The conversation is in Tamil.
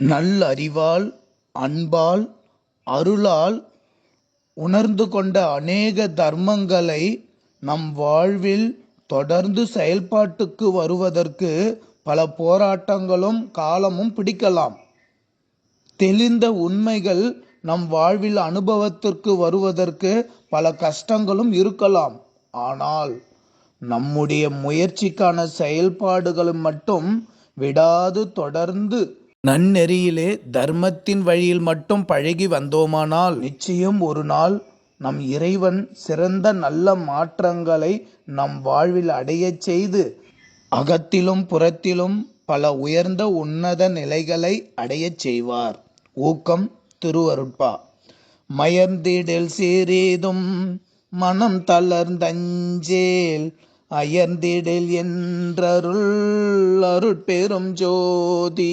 நல்லறிவால் அன்பால் அருளால் உணர்ந்து கொண்ட அநேக தர்மங்களை நம் வாழ்வில் தொடர்ந்து செயல்பாட்டுக்கு வருவதற்கு பல போராட்டங்களும் காலமும் பிடிக்கலாம். தெளிந்த உண்மைகள் நம் வாழ்வில் அனுபவத்திற்கு வருவதற்கு பல கஷ்டங்களும் இருக்கலாம். ஆனால் நம்முடைய முயற்சிக்கான செயல்பாடுகளை மட்டும் விடாது தொடர்ந்து நன்னெறியிலே தர்மத்தின் வழியில் மட்டும் பழகி வந்தோமானால் நிச்சயம் ஒரு நாள் நம் இறைவன் சிறந்த நல்ல மாற்றங்களை நம் வாழ்வில் அடையச் செய்து அகத்திலும் புறத்திலும் பல உயர்ந்த உன்னத நிலைகளை அடையச் செய்வார். ஊக்கம் திருவருட்பா. மயர்ந்திடில் சிறிதும் மனம் தளர்ந்தஞ்சேல் அயர்ந்திடில் என்றருள் அருட்பெரும் ஜோதி.